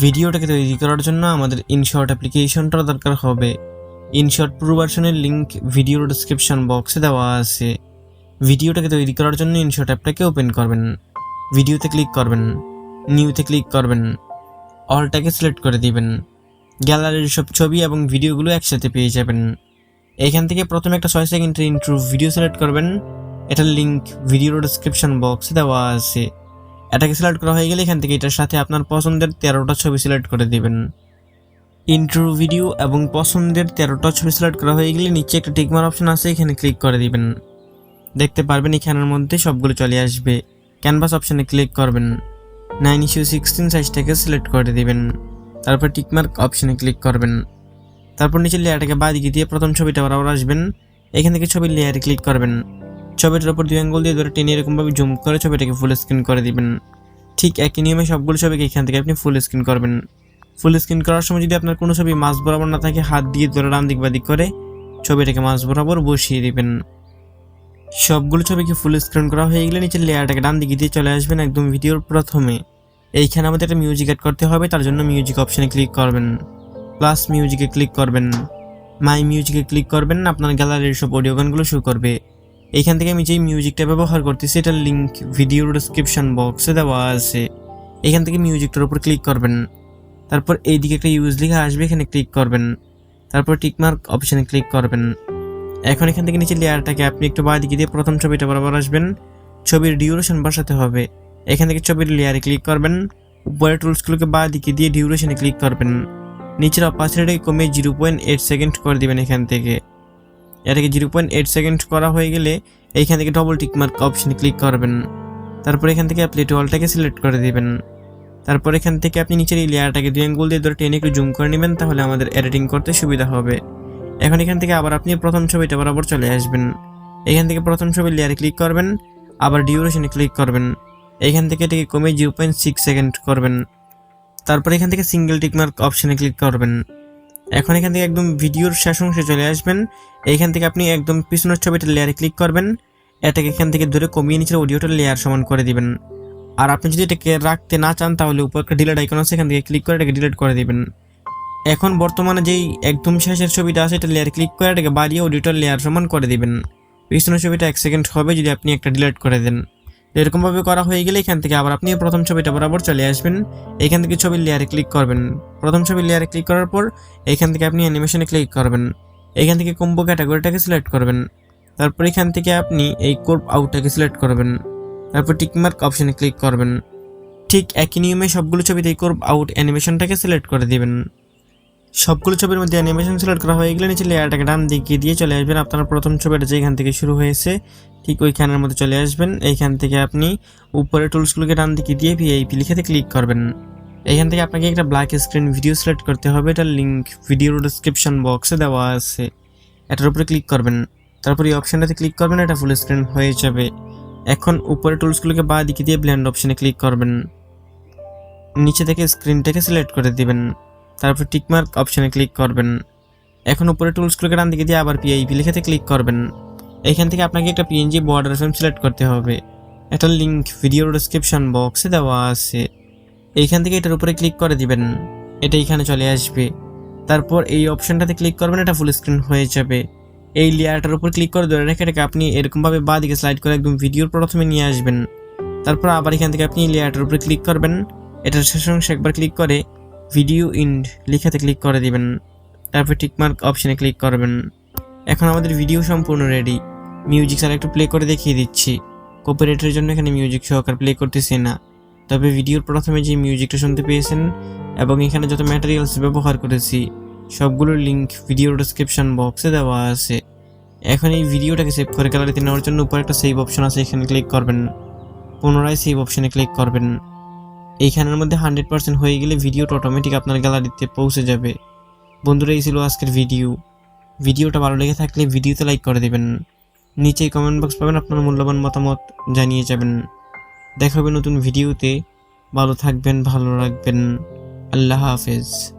ভিডিওটাকে তৈরি করার জন্য আমাদের ইনশর্ট অ্যাপ্লিকেশনটার দরকার হবে। ইনশর্ট প্রো ভার্সনের লিঙ্ক ভিডিওর ডিসক্রিপশন বক্সে দেওয়া আছে। ভিডিওটাকে তৈরি করার জন্য ইনশর্ট অ্যাপটাকে ওপেন করবেন। ভিডিওতে ক্লিক করবেন। নিউতে ক্লিক করবেন। অলটাকে সিলেক্ট করে দিবেন। গ্যালারির সব ছবি এবং ভিডিওগুলো একসাথে পেয়ে যাবেন। এখান থেকে প্রথমে একটা ছয় সেকেন্ডের ইন্ট্রো ভিডিও সিলেক্ট করবেন। এটার লিঙ্ক ভিডিওর ডিসক্রিপশন বক্সে দেওয়া আছে। এটাকে সিলেক্ট করা হয়ে গেলে এখান থেকে এটার সাথে আপনার পছন্দের তেরোটা ছবি সিলেক্ট করে দেবেন। ইন্ট্রো ভিডিও এবং পছন্দের তেরোটা ছবি সিলেক্ট করা হয়ে গেলে নিচে একটা টিকমার অপশন আছে, এখানে ক্লিক করে দিবেন। দেখতে পারবেন এখানের মধ্যে সবগুলো চলে আসবে। ক্যানভাস অপশানে ক্লিক করবেন। নাইন ইস্যু সিক্সটিন সাইজটাকে সিলেক্ট করে দিবেন। তারপর টিকমার্ক অপশানে ক্লিক করবেন। তারপর নিচে লেয়ারটাকে বাঁ দিকে দিয়ে প্রথম ছবিটা বরাবর আসবেন। এখান থেকে ছবির লেয়ারে ক্লিক করবেন। ছবিটার উপর দুই আঙ্গুল দিয়ে ধরে টেনে এরকমভাবে জুম করে ছবিটাকে ফুল স্ক্রিন করে দিবেন। ঠিক একই নিয়মে সবগুলো ছবিকে এখান থেকে আপনি ফুল স্ক্রিন করবেন। ফুল স্ক্রিন করার সময় যদি আপনার কোনো ছবি মাছ বরাবর না থাকে, হাত দিয়ে ধরে ডান দিক বাদিক করে ছবিটাকে মাছ বরাবর বসিয়ে দিবেন। সবগুলো ছবিকে ফুল স্ক্রিন করা হয়ে গেলে নিচের লেয়ারটাকে ডান দিকে দিয়ে চলে আসবেন একদম ভিডিওর প্রথমে। এইখানে আমাদের একটা মিউজিক অ্যাড করতে হবে, তার জন্য মিউজিক অপশানে ক্লিক করবেন। প্লাস মিউজিকে ক্লিক করবেন। মাই মিউজিকে ক্লিক করবেন, আপনার গ্যালারির সব অডিও গানগুলো শো করবে। এইখান থেকে আমি যেই মিউজিকটা ব্যবহার করতেছি এটার লিঙ্ক ভিডিওর ডিসক্রিপশন বক্সে দেওয়া আছে। এখান থেকে মিউজিকটার উপর ক্লিক করবেন। তারপর এইদিকে একটা ইউজ লেখা আসবে, এখানে ক্লিক করবেন। তারপর টিকমার্ক অপশনে ক্লিক করবেন। এখন এখান থেকে নিচে লেয়ারটাকে আপনি একটু বাঁ দিকে দিয়ে প্রথম ছবিটা বরাবর আসবেন। ছবির ডিউরেশন বসাতে হবে। এখান থেকে ছবির লেয়ারে ক্লিক করবেন। উপরের টুলসগুলোকে বাঁ দিকে দিয়ে ডিউরেশনে ক্লিক করবেন। নিচের অপাসিটিটাকে কমে জিরো পয়েন্ট এইট সেকেন্ড করে দিবেন এখান থেকে। এটাকে জিরো পয়েন্ট এইট সেকেন্ড করা হয়ে গেলে এইখান থেকে ডবল টিক মার্ক অপশনে ক্লিক করবেন। তারপর এখান থেকে আপনি টোয়ালটাকে সিলেক্ট করে দেবেন। তারপর এখান থেকে আপনি নিচের এই লেয়ারটাকে দুই আঙ্গুল দিয়ে ধরে টেনে একটু জুম করে নেবেন, তাহলে আমাদের এডিটিং করতে সুবিধা হবে। এখন এখান থেকে আবার আপনি প্রথম ছবিটা বরাবর চলে আসবেন। এখান থেকে প্রথম ছবির লেয়ারে ক্লিক করবেন, আবার ডিউরেশনে ক্লিক করবেন। এখান থেকে এটাকে কমে জিরো পয়েন্ট সিক্স সেকেন্ড করবেন। তারপর এখান থেকে সিঙ্গেল টিকমার্ক অপশানে ক্লিক করবেন। এখন এখান থেকে একদম ভিডিওর শেষ অংশে চলে আসবেন। এইখান থেকে আপনি একদম পিছনের ছবিটার লেয়ারে ক্লিক করবেন। এটাকে এখান থেকে ধরে কমিয়ে নিচে অডিওটার লেয়ার সমান করে দিবেন। আর আপনি যদি এটাকে রাখতে না চান, তাহলে উপর একটা ডিলেট আইকন আছে, এখান থেকে ক্লিক করে এটাকে ডিলিট করে দিবেন। এখন বর্তমানে যেই একদম শেষের ছবিটা আছে, এটা লেয়ার ক্লিক করে এটাকে বাড়িয়ে অডিওটার লেয়ার সমান করে দিবেন। পিছনের ছবিটা এক সেকেন্ড হবে যদি আপনি একটা ডিলেট করে দেন। এরকমভাবে করা হয়ে গেলে এখান থেকে আবার আপনি প্রথম ছবিটা বরাবর চলে আসবেন। এখান থেকে ছবির লেয়ারে ক্লিক করবেন। প্রথম ছবির লেয়ারে ক্লিক করার পর এখান থেকে আপনি অ্যানিমেশনে ক্লিক করবেন। এখান থেকে কম্বো ক্যাটাগরিটাকে সিলেক্ট করবেন। তারপর এখান থেকে আপনি এই কোর্প আউটটাকে সিলেক্ট করবেন। তারপর টিকমার্ক অপশানে ক্লিক করবেন। ঠিক একই নিয়মে সবগুলো ছবিতে এই কোর্প আউট অ্যানিমেশনটাকে সিলেক্ট করে দিবেন। সবগুলো ছবির মধ্যে অ্যানিমেশন সিলেক্ট করা হয়ে গেলে নিচে লেয়ারটাকে ডান দিকে দিয়ে চলে আসবেন। আপনার প্রথম ছবিটা যেখান থেকে শুরু হয়েছে ঠিক ওইখানের মধ্যে চলে আসবেন। এইখান থেকে আপনি উপরে টুলসগুলোকে ডান দিকে দিয়ে ভিআইপি লিখেতে ক্লিক করবেন। এখান থেকে আপনাকে একটা ব্ল্যাক স্ক্রিন ভিডিও সিলেক্ট করতে হবে। এটার লিঙ্ক ভিডিওর ডিসক্রিপশন বক্সে দেওয়া আছে। এটার উপরে ক্লিক করবেন। তারপর এই অপশানটাতে ক্লিক করবেন, এটা ফুল স্ক্রিন হয়ে যাবে। এখন উপরে টুলসগুলোকে বাঁ দিকে দিয়ে ব্ল্যান্ড অপশানে ক্লিক করবেন। নিচে থেকে স্ক্রিনটাকে সিলেক্ট করে দিবেন। তারপর টিকমার্ক অপশানে ক্লিক করবেন। এখন উপরে টুলসগুলোকে ডান দিকে দিয়ে আবার পিআইপি লিখেতে ক্লিক করবেন। এখান থেকে আপনাকে একটা পিএনজি বর্ডার ফ্রেম সিলেক্ট করতে হবে। এটার লিঙ্ক ভিডিও ডিসক্রিপশন বক্সে দেওয়া আছে। এইখান থেকে এটার উপরে ক্লিক করে দিবেন। এটা এখানে চলে আসবে। তারপর এই অপশনটাতে ক্লিক করবেন, এটা ফুল স্ক্রিন হয়ে যাবে। এই লেয়ারটার উপর ক্লিক করে ধরে রেখে আপনি এরকমভাবে বাঁ দিকে স্লাইড করে একদম ভিডিওর প্রথমে নিয়ে আসবেন। তারপর আবার এখান থেকে আপনি লেয়ারটার উপরে ক্লিক করবেন। এটার শেষ অংশে একবার ক্লিক করে ভিডিও ইন্ড লিখাতে ক্লিক করে দিবেন। তারপর টিকমার্ক অপশনে ক্লিক করবেন। এখন আমাদের ভিডিও সম্পূর্ণ রেডি মিউজিক স্যার একটু প্লে করে দেখিয়ে দিচ্ছি। কপিরাইটের জন্য এখানে মিউজিক সহকার প্লে করতেছি না। তবে ভিডিওর প্রথমে যে মিউজিকটা শুনতে পেয়েছেন এবং এখানে যত ম্যাটেরিয়ালস ব্যবহার করেছি, সবগুলোর লিঙ্ক ভিডিওর ডিসক্রিপশন বক্সে দেওয়া আছে। এখন এই ভিডিওটাকে সেভ করে গ্যালারিতে নেওয়ার জন্য উপরে একটা সেভ অপশন আছে, এখানে ক্লিক করবেন। পুনরায় সেভ অপশনে ক্লিক করবেন। এইখানের মধ্যে হান্ড্রেড পার্সেন্ট হয়ে গেলে ভিডিওটা অটোমেটিক আপনার গ্যালারিতে পৌঁছে যাবে। বন্ধুরা, এই ছিল আজকের ভিডিও ভিডিওটা ভালো লেগে থাকলে ভিডিওতে লাইক করে দেবেন। নিচেই কমেন্ট বক্স পাবেন, আপনার মূল্যবান মতামত জানিয়ে যাবেন। দেখা হবে নতুন ভিডিওতে ভালো থাকবেন, ভালো রাখবেন। আল্লাহ হাফেজ।